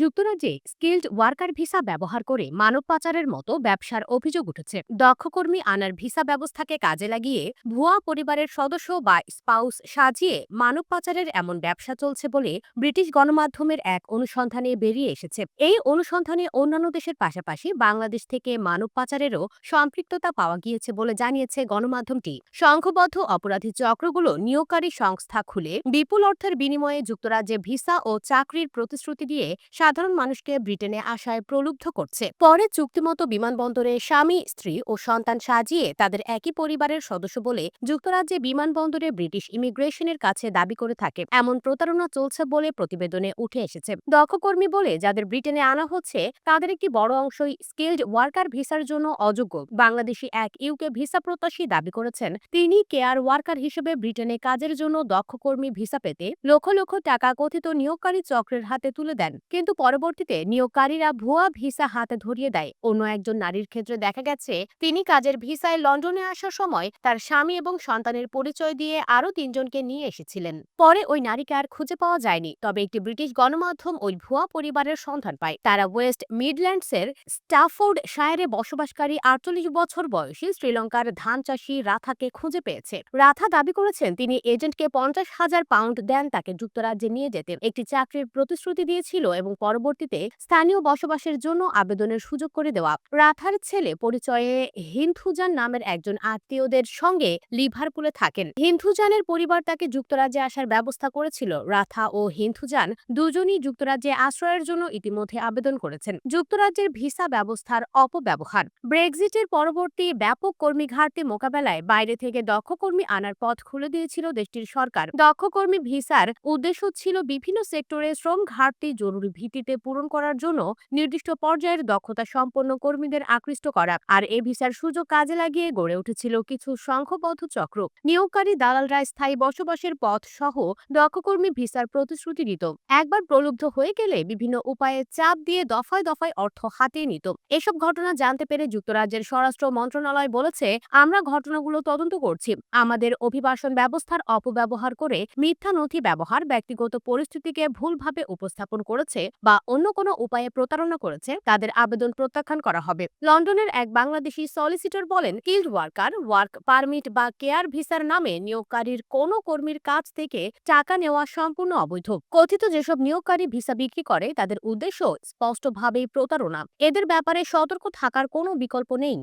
যুক্তরাজ্যে skilled worker visa ব্যবহার করে মানব পাচারের মতো ব্যবসার অভিযোগ উঠেছে। দক্ষ কর্মী আনার ভিসা ব্যবস্থাকে কাজে লাগিয়ে ভুয়া পরিবারের সদস্য বা স্পাউস সাজিয়ে মানব পাচারের এমন ব্যবসা চলছে বলে ব্রিটিশ গণমাধ্যমের এক অনুসন্ধানে বেরিয়ে এসেছে। এই অনুসন্ধানে অন্যান্য দেশের পাশাপাশি বাংলাদেশ থেকে মানব পাচারেরও সম্পৃক্ততা পাওয়া গিয়েছে বলে জানিয়েছে গণমাধ্যমটি। সংঘবদ্ধ অপরাধী চক্রগুলো নিয়োগকারী সংস্থা খুলে বিপুল অর্থের বিনিময়ে যুক্তরাজ্যে ভিসা ও চাকরির প্রতিশ্রুতি দিয়ে সাধারণ মানুষকে ব্রিটেনে আসায় প্রলুব্ধ করছে। পরে চুক্তিমতো বিমানবন্দরে স্বামী, স্ত্রী ও সন্তান সাজিয়ে তাদের একই পরিবারের সদস্য বলে যুক্তরাজ্যে বিমানবন্দরে ব্রিটিশ ইমিগ্রেশনের কাছে দাবি করে থাকে। এমন প্রতারণা চলছে বলে প্রতিবেদনে উঠে এসেছে। দক্ষ কর্মী বলে যাদের ব্রিটেনে আনা হচ্ছে, তাদের একটি বড় অংশই স্কিল্ড ওয়ার্কার ভিসার জন্য অযোগ্য। বাংলাদেশি এক ইউকে ভিসা প্রত্যাশী দাবি করেছেন, তিনি কেয়ার ওয়ার্কার হিসেবে ব্রিটেনে কাজের জন্য দক্ষ কর্মী ভিসা পেতে লক্ষ লক্ষ টাকা কথিত নিয়োগকারী চক্রের হাতে তুলে দেন। কিন্তু পরবর্তীতে নিয়োগকারীরা ভুয়া ভিসা হাতে ধরিয়ে দেয়। অন্য একজন নারীর ক্ষেত্রে দেখা গেছে, তিনি কাজের ভিসায় লন্ডনে আসার সময় তার স্বামী এবং সন্তানের পরিচয় দিয়ে আরও তিনজনকে নিয়ে এসেছিলেন। পরে ওই নারীকে আর খুঁজে পাওয়া যায়নি, তবে একটি ব্রিটিশ গণমাধ্যম ওই ভুয়া পরিবারের সন্ধান পায়। তারা ওয়েস্ট মিডল্যান্ডসের স্টাফোর্ড শায়ারে বসবাসকারী আটচল্লিশ বছর বয়সী শ্রীলঙ্কার ধান চাষী রাথাকে খুঁজে পেয়েছে। রাথা দাবি করেছেন, তিনি এজেন্টকে পঞ্চাশ হাজার পাউন্ড দেন তাকে যুক্তরাজ্যে নিয়ে যেতে। একটি চাকরির প্রতিশ্রুতি দিয়েছিল এবং পরবর্তীতে স্থানীয় বসবাসের জন্য আবেদনের সুযোগ করে দেওয়া। রাথার ছেলে পরিচয়ে হিন্দুজান নামের একজন আত্মীয়দের সঙ্গে লিভারপুলে থাকেন। হিন্দুজানের পরিবার তাকে যুক্তরাজ্যে আসার ব্যবস্থা করেছিল। রাথা ও হিন্দুজান দুজনই যুক্তরাজ্যে আশ্রয়ের জন্য ইতিমধ্যে আবেদন করেছেন। যুক্তরাজ্যের ভিসা ব্যবস্থার অপব্যবহার। ব্রেক্সিটের পরবর্তী ব্যাপক কর্মী ঘাটতি মোকাবেলায় বাইরে থেকে দক্ষ কর্মী আনার পথ খুলে দিয়েছিল দেশটির সরকার। দক্ষ কর্মী ভিসার উদ্দেশ্য ছিল বিভিন্ন সেক্টরে শ্রম ঘাটতি জরুরি ভিত্তিতে পূরণ করার জন্য নির্দিষ্ট পর্যায়ের দক্ষতা সম্পন্ন কর্মীদের আকৃষ্ট করা। আর এ ভিসার সুযোগ কাজে লাগিয়ে গড়ে উঠেছিল কিছু সংঘবদ্ধ চক্র। নিয়োগকারী দালালরা স্থায়ী বসবাসের পথ সহ দক্ষ কর্মী ভিসার প্রতিশ্রুতি দিত। একবার প্রলুব্ধ হয়ে গেলে বিভিন্ন উপায়ে চাপ দিয়ে দফায় দফায় অর্থ হাতিয়ে নিত। এসব ঘটনা জানতে পেরে যুক্তরাজ্যের স্বরাষ্ট্র মন্ত্রণালয় বলেছে, আমরা ঘটনাগুলো তদন্ত করছি। আমাদের অভিবাসন ব্যবস্থার অপব্যবহার করে মিথ্যা নথি ব্যবহার ব্যক্তিগত পরিস্থিতিকে ভুলভাবে উপস্থাপন করেছে বা অন্য কোনো উপায়ে প্রতারণা করেছে, তাদের আবেদন প্রত্যাখ্যান করা হবে। লন্ডনের এক বাংলাদেশি সলিসিটর বলেন কিল্ড ওয়ার্কার ওয়ার্ক পারমিট বা কেয়ার ভিসার নামে নিয়োগকারীর কোনো কর্মীর কাছ থেকে টাকা নেওয়া সম্পূর্ণ অবৈধ। কথিত যেসব নিয়োগকারী ভিসা বিক্রি করে, তাদের উদ্দেশ্য স্পষ্টভাবেই প্রতারণা। এদের ব্যাপারে সতর্ক থাকার কোনো বিকল্প নেই।